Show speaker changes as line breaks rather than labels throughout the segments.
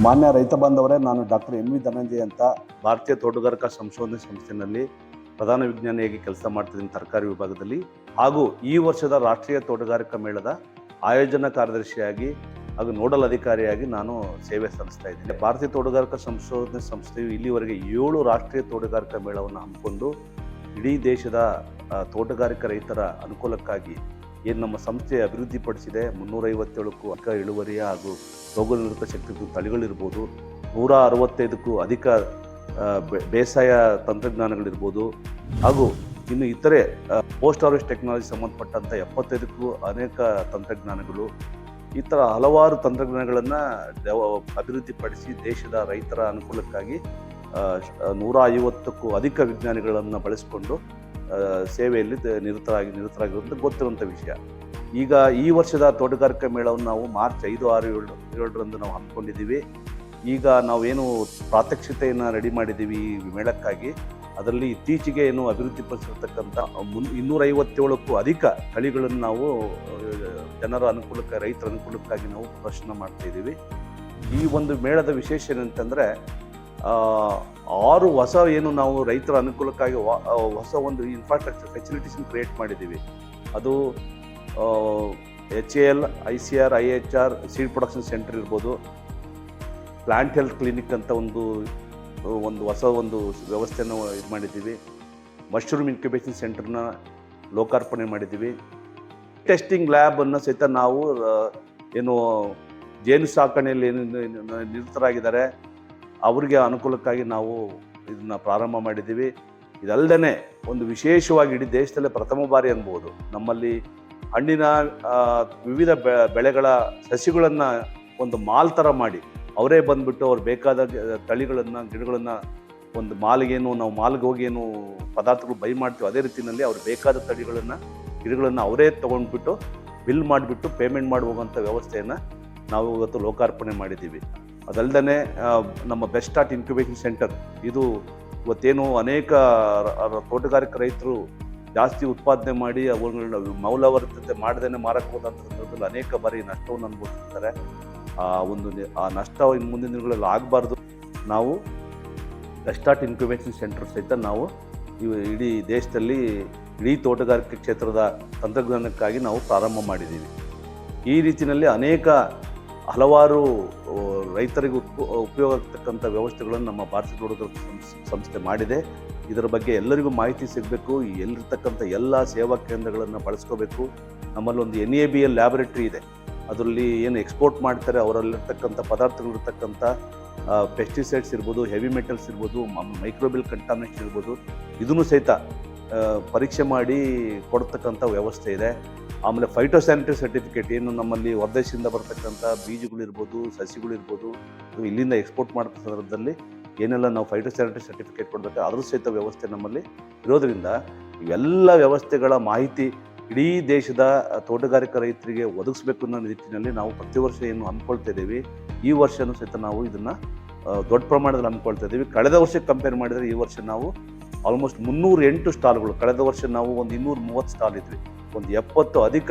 ಮಾನ್ಯ ರೈತ ಬಾಂಧವರೇ, ನಾನು ಡಾಕ್ಟರ್ ಎಂ ವಿ ಧನಂಜಯ ಅಂತ ಭಾರತೀಯ ತೋಟಗಾರಿಕಾ ಸಂಶೋಧನೆ ಸಂಸ್ಥೆನಲ್ಲಿ ಪ್ರಧಾನ ವಿಜ್ಞಾನಿಯಾಗಿ ಕೆಲಸ ಮಾಡ್ತಿದ್ದೀನಿ ತರಕಾರಿ ವಿಭಾಗದಲ್ಲಿ. ಹಾಗೂ ಈ ವರ್ಷದ ರಾಷ್ಟ್ರೀಯ ತೋಟಗಾರಿಕಾ ಮೇಳದ ಆಯೋಜನಾ ಕಾರ್ಯದರ್ಶಿಯಾಗಿ ಹಾಗೂ ನೋಡಲ್ ಅಧಿಕಾರಿಯಾಗಿ ನಾನು ಸೇವೆ ಸಲ್ಲಿಸ್ತಾ ಇದ್ದೀನಿ. ಭಾರತೀಯ ತೋಟಗಾರಿಕಾ ಸಂಶೋಧನೆ ಸಂಸ್ಥೆಯು ಇಲ್ಲಿವರೆಗೆ ಏಳು ರಾಷ್ಟ್ರೀಯ ತೋಟಗಾರಿಕಾ ಮೇಳವನ್ನು ಹಮ್ಮಿಕೊಂಡು ಇಡೀ ದೇಶದ ತೋಟಗಾರಿಕಾ ರೈತರ ಅನುಕೂಲಕ್ಕಾಗಿ ಏನು ನಮ್ಮ ಸಂಸ್ಥೆ ಅಭಿವೃದ್ಧಿಪಡಿಸಿದೆ, ಮುನ್ನೂರೈವತ್ತೇಳಕ್ಕೂ ಅಧಿಕ ಇಳುವರಿಯ ಹಾಗೂ ರೋಗ ನಿರೋಧಕ ಶಕ್ತಿ ತಳಿಗಳಿರ್ಬೋದು, ನೂರ ಅರವತ್ತೈದಕ್ಕೂ ಅಧಿಕ ಬೇಸಾಯ ತಂತ್ರಜ್ಞಾನಗಳಿರ್ಬೋದು, ಹಾಗೂ ಇನ್ನು ಇತರೆ ಪೋಸ್ಟ್ ಹಾರ್ವೆಸ್ಟ್ ಟೆಕ್ನಾಲಜಿ ಸಂಬಂಧಪಟ್ಟಂಥ ಎಪ್ಪತ್ತೈದಕ್ಕೂ ಅನೇಕ ತಂತ್ರಜ್ಞಾನಗಳು, ಈ ಥರ ಹಲವಾರು ತಂತ್ರಜ್ಞಾನಗಳನ್ನು ಅಭಿವೃದ್ಧಿಪಡಿಸಿ ದೇಶದ ರೈತರ ಅನುಕೂಲಕ್ಕಾಗಿ ನೂರ ಐವತ್ತಕ್ಕೂ ಅಧಿಕ ವಿಜ್ಞಾನಿಗಳನ್ನು ಬಳಸಿಕೊಂಡು ಸೇವೆಯಲ್ಲಿ ನಿರತರಾಗಿ ನಿರತರಾಗಿರುವಂಥ ಗೊತ್ತಿರುವಂಥ ವಿಷಯ. ಈಗ ಈ ವರ್ಷದ ತೋಟಗಾರಿಕಾ ಮೇಳವನ್ನು ನಾವು ಮಾರ್ಚ್ ಐದು, ಆರು, ಏಳು, ಏಳರಂದು ನಾವು ಹಮ್ಮಿಕೊಂಡಿದ್ದೀವಿ. ಈಗ ನಾವೇನು ಪ್ರಾತ್ಯಕ್ಷಿತೆಯನ್ನು ರೆಡಿ ಮಾಡಿದ್ದೀವಿ ಈ ಮೇಳಕ್ಕಾಗಿ. ಅದರಲ್ಲಿ ಇತ್ತೀಚೆಗೆ ಏನು ಅಭಿವೃದ್ಧಿಪಡಿಸಿರ್ತಕ್ಕಂಥ ಮುನ್ ಇನ್ನೂರೈವತ್ತೇಳಕ್ಕೂ ಅಧಿಕ ತಳಿಗಳನ್ನು ನಾವು, ಜನರ ಅನುಕೂಲಕ್ಕೆ, ರೈತರ ಅನುಕೂಲಕ್ಕಾಗಿ ನಾವು ಪ್ರದರ್ಶನ ಮಾಡ್ತಾ ಇದ್ದೀವಿ. ಈ ಒಂದು ಮೇಳದ ವಿಶೇಷ ಏನಂತಂದರೆ ಆರು ಹೊಸ ಏನು ನಾವು ರೈತರ ಅನುಕೂಲಕ್ಕಾಗಿ ಹೊಸ ಒಂದು ಇನ್ಫ್ರಾಸ್ಟ್ರಕ್ಚರ್ ಫೆಸಿಲಿಟೀಸ್ನ ಕ್ರಿಯೇಟ್ ಮಾಡಿದ್ದೀವಿ. ಅದು H A L I C R I H R seed production centre ಇರ್ಬೋದು ಪ್ಲಾಂಟ್ ಹೆಲ್ತ್ ಕ್ಲಿನಿಕ್ ಅಂತ ಒಂದು ಒಂದು ಹೊಸ ಒಂದು ವ್ಯವಸ್ಥೆಯನ್ನು ಇದು ಮಾಡಿದ್ದೀವಿ. ಮಶ್ರೂಮ್ ಇನ್ಕ್ಯುಬೇಷನ್ ಸೆಂಟರ್ನ ಲೋಕಾರ್ಪಣೆ ಮಾಡಿದ್ದೀವಿ. ಟೆಸ್ಟಿಂಗ್ ಲ್ಯಾಬನ್ನು ಸಹಿತ ನಾವು ಏನು, ಜೇನು ಸಾಕಣೆಯಲ್ಲಿ ಏನು ನಿರತರಾಗಿದ್ದಾರೆ. ಅವರಿಗೆ ಅನುಕೂಲಕ್ಕಾಗಿ ನಾವು ಇದನ್ನ ಪ್ರಾರಂಭ ಮಾಡಿದ್ದೀವಿ. ಇದಲ್ಲದೇ ಒಂದು ವಿಶೇಷವಾಗಿ ಇಡೀ ದೇಶದಲ್ಲೇ ಪ್ರಥಮ ಬಾರಿ ಅನ್ಬೋದು. ನಮ್ಮಲ್ಲಿ ಹಣ್ಣಿನ ವಿವಿಧ ಬೆಳೆಗಳ ಸಸಿಗಳನ್ನು ಒಂದು ಮಾಲ್ ಥರ ಮಾಡಿ, ಅವರೇ ಬಂದುಬಿಟ್ಟು ಅವ್ರು ಬೇಕಾದ ತಳಿಗಳನ್ನು, ಗಿಡಗಳನ್ನು ಒಂದು ಮಾಲ್ಗೇನು, ನಾವು ಮಾಲ್ಗೆ ಹೋಗಿ ಏನು ಪದಾರ್ಥಗಳು ಬೈ ಮಾಡ್ತೀವಿ ಅದೇ ರೀತಿಯಲ್ಲಿ ಅವ್ರು ಬೇಕಾದ ತಳಿಗಳನ್ನು, ಗಿಡಗಳನ್ನು ಅವರೇ ತೊಗೊಂಡ್ಬಿಟ್ಟು ಬಿಲ್ ಮಾಡಿಬಿಟ್ಟು ಪೇಮೆಂಟ್ ಮಾಡಿ ವ್ಯವಸ್ಥೆಯನ್ನು ನಾವು ಇವತ್ತು ಲೋಕಾರ್ಪಣೆ ಮಾಡಿದ್ದೀವಿ. ಅದಲ್ಲದೆ ನಮ್ಮ ಬೆಸ್ಟ್ ಸ್ಟಾರ್ಟ್ ಇನ್ಕ್ಯುಬೇಷನ್ ಸೆಂಟರ್ ಇದು ಇವತ್ತೇನು ಅನೇಕ ರ- ರೈತರು ಜಾಸ್ತಿ ಉತ್ಪಾದನೆ ಮಾಡಿ ಅವುಗಳನ್ನ ಮೌಲ್ಯವರ್ಧತೆ ಮಾಡದೇ ಮಾರಕ್ಕೆ ಸಂದರ್ಭದಲ್ಲಿ ಅನೇಕ ಬಾರಿ ನಷ್ಟವನ್ನು ಅನುಭವಿಸ್ತಾರೆ ಆ, ಒಂದು ಆ ನಷ್ಟ ಇನ್ನು ಮುಂದಿನ ದಿನಗಳಲ್ಲಿ ಆಗಬಾರ್ದು. ನಾವು ಬೆಸ್ಟ್ ಸ್ಟಾರ್ಟ್ ಇನ್ಕ್ಯುಬೇಷನ್ ಸೆಂಟರ್ ಸಹಿತ ನಾವು ಇಡೀ ದೇಶದಲ್ಲಿ, ಇಡೀ ತೋಟಗಾರಿಕೆ ಕ್ಷೇತ್ರದ ತಂತ್ರಜ್ಞಾನಕ್ಕಾಗಿ ನಾವು ಪ್ರಾರಂಭ ಮಾಡಿದ್ದೀವಿ. ಈ ರೀತಿಯಲ್ಲಿ ಅನೇಕ ಹಲವಾರು ರೈತರಿಗೆ ಉಪ ಉಪಯೋಗ ಆಗ್ತಕ್ಕಂಥ ವ್ಯವಸ್ಥೆಗಳನ್ನು ನಮ್ಮ ಭಾರತೀಯ ತೋಟಗಾರಿಕೆ ಸಂಸ್- ಸಂಸ್ಥೆ ಮಾಡಿದೆ. ಇದರ ಬಗ್ಗೆ ಎಲ್ಲರಿಗೂ ಮಾಹಿತಿ ಸಿಗಬೇಕು. ಎಲ್ಲಿರ್ತಕ್ಕಂಥ ಎಲ್ಲ ಸೇವಾ ಕೇಂದ್ರಗಳನ್ನು ಬಳಸ್ಕೋಬೇಕು. ನಮ್ಮಲ್ಲಿ ಒಂದು N A B L laboratory ಇದೆ. ಅದರಲ್ಲಿ ಏನು ಎಕ್ಸ್ಪೋರ್ಟ್ ಮಾಡ್ತಾರೆ, ಅವರಲ್ಲಿರ್ತಕ್ಕಂಥ ಪದಾರ್ಥಗಳಿರ್ತಕ್ಕಂಥ ಪೆಸ್ಟಿಸೈಡ್ಸ್ ಇರ್ಬೋದು, ಹೆವಿ ಮೆಟಲ್ಸ್ ಇರ್ಬೋದು ಮೈಕ್ರೋಬಿಲ್ ಕಂಟಾಮಿನೇಷನ್ ಇರ್ಬೋದು, ಇದನ್ನು ಸಹಿತ ಪರೀಕ್ಷೆ ಮಾಡಿ ಕೊಡ್ತಕ್ಕಂಥ ವ್ಯವಸ್ಥೆ ಇದೆ. ಆಮೇಲೆ ಫೈಟೋಸ್ಯಾನಿಟರಿ ಸರ್ಟಿಫಿಕೇಟ್ ಏನು ನಮ್ಮಲ್ಲಿ ಹೊರದೇಶದಿಂದ ಬರ್ತಕ್ಕಂಥ ಬೀಜಗಳಿರ್ಬೋದು, ಸಸಿಗಳಿರ್ಬೋದು ಇಲ್ಲಿಂದ ಎಕ್ಸ್ಪೋರ್ಟ್ ಮಾಡೋ ಸಂದರ್ಭದಲ್ಲಿ ಏನೆಲ್ಲ ನಾವು ಫೈಟೋಸ್ಯಾನಿಟರಿ ಸರ್ಟಿಫಿಕೇಟ್ ಕೊಡಬೇಕು, ಅದ್ರ ಸಹಿತ ವ್ಯವಸ್ಥೆ ನಮ್ಮಲ್ಲಿ ಇರೋದರಿಂದ ಇವೆಲ್ಲ ವ್ಯವಸ್ಥೆಗಳ ಮಾಹಿತಿ ಇಡೀ ದೇಶದ ತೋಟಗಾರಿಕಾ ರೈತರಿಗೆ ಒದಗಿಸ್ಬೇಕು ಅನ್ನೋ ನಿಟ್ಟಿನಲ್ಲಿ ನಾವು ಪ್ರತಿ ವರ್ಷ ಏನು ಹಮ್ಮಿಕೊಳ್ತಾ ಇದ್ದೀವಿ. ಈ ವರ್ಷವೂ ಸಹಿತ ನಾವು ಇದನ್ನು ದೊಡ್ಡ ಪ್ರಮಾಣದಲ್ಲಿ ಹಮ್ಮಿಕೊಳ್ತಾ ಇದ್ದೀವಿ. ಕಳೆದ ವರ್ಷಕ್ಕೆ ಕಂಪೇರ್ ಮಾಡಿದರೆ ಈ ವರ್ಷ ನಾವು ಆಲ್ಮೋಸ್ಟ್ ಮುನ್ನೂರ ಎಂಟು ಸ್ಟಾಲ್ಗಳು ಕಳೆದ ವರ್ಷ ನಾವು ಒಂದು ಇನ್ನೂರ ಮೂವತ್ತು ಸ್ಟಾಲ್ ಇದ್ವಿ. ಒಂದು ಎಪ್ಪತ್ತು ಅಧಿಕ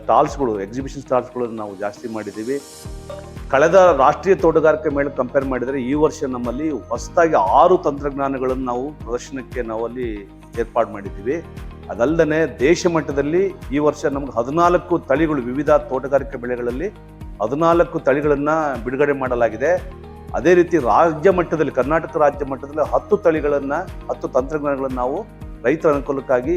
ಸ್ಟಾಲ್ಸ್ಗಳು ಎಕ್ಸಿಬಿಷನ್ ಸ್ಟಾಲ್ಸ್ಗಳನ್ನು ನಾವು ಜಾಸ್ತಿ ಮಾಡಿದ್ದೀವಿ. ಕಳೆದ ರಾಷ್ಟ್ರೀಯ ತೋಟಗಾರಿಕೆ ಮೇಳ ಕಂಪೇರ್ ಮಾಡಿದರೆ ಈ ವರ್ಷ ನಮ್ಮಲ್ಲಿ ಹೊಸದಾಗಿ ಆರು ತಂತ್ರಜ್ಞಾನಗಳನ್ನು ನಾವು ಪ್ರದರ್ಶನಕ್ಕೆ ನಾವು ಅಲ್ಲಿ ಏರ್ಪಾಡು ಮಾಡಿದ್ದೀವಿ. ಅದಲ್ಲದೆ ದೇಶ ಮಟ್ಟದಲ್ಲಿ ಈ ವರ್ಷ ನಮ್ಗೆ ಹದಿನಾಲ್ಕು ತಳಿಗಳು, ವಿವಿಧ ತೋಟಗಾರಿಕೆ ಬೆಳೆಗಳಲ್ಲಿ ಹದಿನಾಲ್ಕು ತಳಿಗಳನ್ನು ಬಿಡುಗಡೆ ಮಾಡಲಾಗಿದೆ. ಅದೇ ರೀತಿ ರಾಜ್ಯ ಮಟ್ಟದಲ್ಲಿ, ಕರ್ನಾಟಕ ರಾಜ್ಯ ಮಟ್ಟದಲ್ಲಿ ಹತ್ತು ತಳಿಗಳನ್ನು, ಹತ್ತು ತಂತ್ರಜ್ಞಾನಗಳನ್ನು ನಾವು ರೈತರ ಅನುಕೂಲಕ್ಕಾಗಿ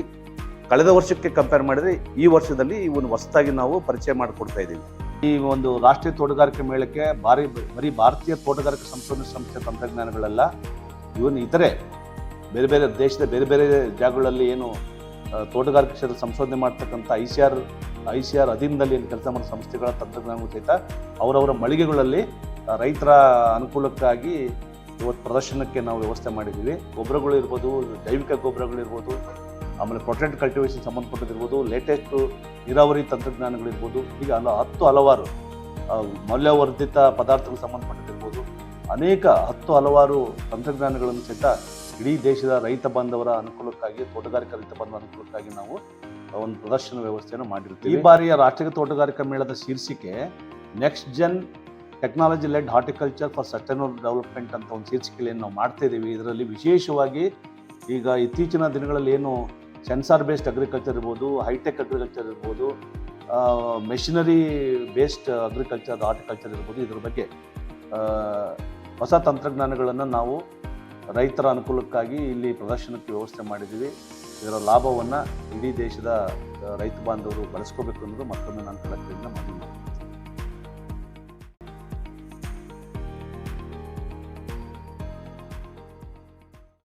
ಕಳೆದ ವರ್ಷಕ್ಕೆ ಕಂಪೇರ್ ಮಾಡಿದರೆ ಈ ವರ್ಷದಲ್ಲಿ ಇವನ್ನು ಹೊಸದಾಗಿ ನಾವು ಪರಿಚಯ ಮಾಡಿಕೊಡ್ತಾ ಇದ್ದೀವಿ. ಈ ಒಂದು ರಾಷ್ಟ್ರೀಯ ತೋಟಗಾರಿಕೆ ಮೇಳಕ್ಕೆ ಭಾರಿ, ಬರೀ ಭಾರತೀಯ ತೋಟಗಾರಿಕೆ ಸಂಶೋಧನೆ ಸಂಸ್ಥೆ ತಂತ್ರಜ್ಞಾನಗಳೆಲ್ಲ, ಇವನ್ ಇತರೆ ಬೇರೆ ಬೇರೆ ದೇಶದ ಬೇರೆ ಬೇರೆ ಜಾಗಗಳಲ್ಲಿ ಏನು ತೋಟಗಾರಿಕೆ ಕ್ಷೇತ್ರ ಸಂಶೋಧನೆ ಮಾಡ್ತಕ್ಕಂಥ I C R, I C R ಅಧೀನದಲ್ಲಿ ಏನು ಕೆಲಸ ಮಾಡೋ ಸಂಸ್ಥೆಗಳ ತಂತ್ರಜ್ಞಾನಗಳು ಸಹಿತ ಅವರವರ ಮಳಿಗೆಗಳಲ್ಲಿ ರೈತರ ಅನುಕೂಲಕ್ಕಾಗಿ ಇವತ್ತು ಪ್ರದರ್ಶನಕ್ಕೆ ನಾವು ವ್ಯವಸ್ಥೆ ಮಾಡಿದ್ದೀವಿ. ಗೊಬ್ಬರಗಳು ಇರ್ಬೋದು, ಜೈವಿಕ ಗೊಬ್ಬರಗಳಿರ್ಬೋದು ಆಮೇಲೆ ಪ್ರೊಟೆಂಟ್ ಕಲ್ಟಿವೇಷನ್ ಸಂಬಂಧಪಟ್ಟದಿರ್ಬೋದು ಲೇಟೆಸ್ಟ್ ನೀರಾವರಿ ತಂತ್ರಜ್ಞಾನಗಳಿರ್ಬೋದು, ಹೀಗೆ ಅಲ್ಲ ಹತ್ತು ಹಲವಾರು ಮೌಲ್ಯವರ್ಧಿತ ಪದಾರ್ಥಗಳು ಸಂಬಂಧಪಟ್ಟದಿರ್ಬೋದು ಅನೇಕ ಹತ್ತು ಹಲವಾರು ತಂತ್ರಜ್ಞಾನಗಳನ್ನು ಸಹಿತ ಇಡೀ ದೇಶದ ರೈತ ಬಾಂಧವರ ಅನುಕೂಲಕ್ಕಾಗಿ, ತೋಟಗಾರಿಕಾ ರೈತ ಬಾಂಧವರ ಅನುಕೂಲಕ್ಕಾಗಿ ನಾವು ಒಂದು ಪ್ರದರ್ಶನ ವ್ಯವಸ್ಥೆಯನ್ನು ಮಾಡಿರ್ತೀವಿ ಈ ಬಾರಿಯ ರಾಷ್ಟ್ರೀಯ ತೋಟಗಾರಿಕಾ ಮೇಳದ ಶೀರ್ಷಿಕೆ next gen technology led horticulture for sustainable development ಅಂತ ಒಂದು ಶೀರ್ಷಿಕೆಯಲ್ಲಿ ನಾವು ಮಾಡ್ತಾ ಇದ್ದೀವಿ. ಇದರಲ್ಲಿ ವಿಶೇಷವಾಗಿ ಈಗ ಇತ್ತೀಚಿನ ದಿನಗಳಲ್ಲಿ ಏನು ಸೆನ್ಸಾರ್ ಬೇಸ್ಡ್ ಅಗ್ರಿಕಲ್ಚರ್ ಇರ್ಬೋದು ಹೈಟೆಕ್ ಅಗ್ರಿಕಲ್ಚರ್ ಇರ್ಬೋದು ಮೆಷಿನರಿ ಬೇಸ್ಡ್ ಅಗ್ರಿಕಲ್ಚರ್ ಆರ್ಟಿಕಲ್ಚರ್ ಇರ್ಬೋದು, ಇದ್ರ ಬಗ್ಗೆ ಹೊಸ ತಂತ್ರಜ್ಞಾನಗಳನ್ನು ನಾವು ರೈತರ ಅನುಕೂಲಕ್ಕಾಗಿ ಇಲ್ಲಿ ಪ್ರದರ್ಶನಕ್ಕೆ ವ್ಯವಸ್ಥೆ ಮಾಡಿದ್ದೀವಿ. ಇದರ ಲಾಭವನ್ನು ಇಡೀ ದೇಶದ ರೈತ ಬಾಂಧವರು ಬಳಸ್ಕೋಬೇಕು ಅನ್ನೋದು ಮತ್ತೊಮ್ಮೆ ನಾನು ಕಳಕಳಿಯಿಂದ ಮಾಡಿ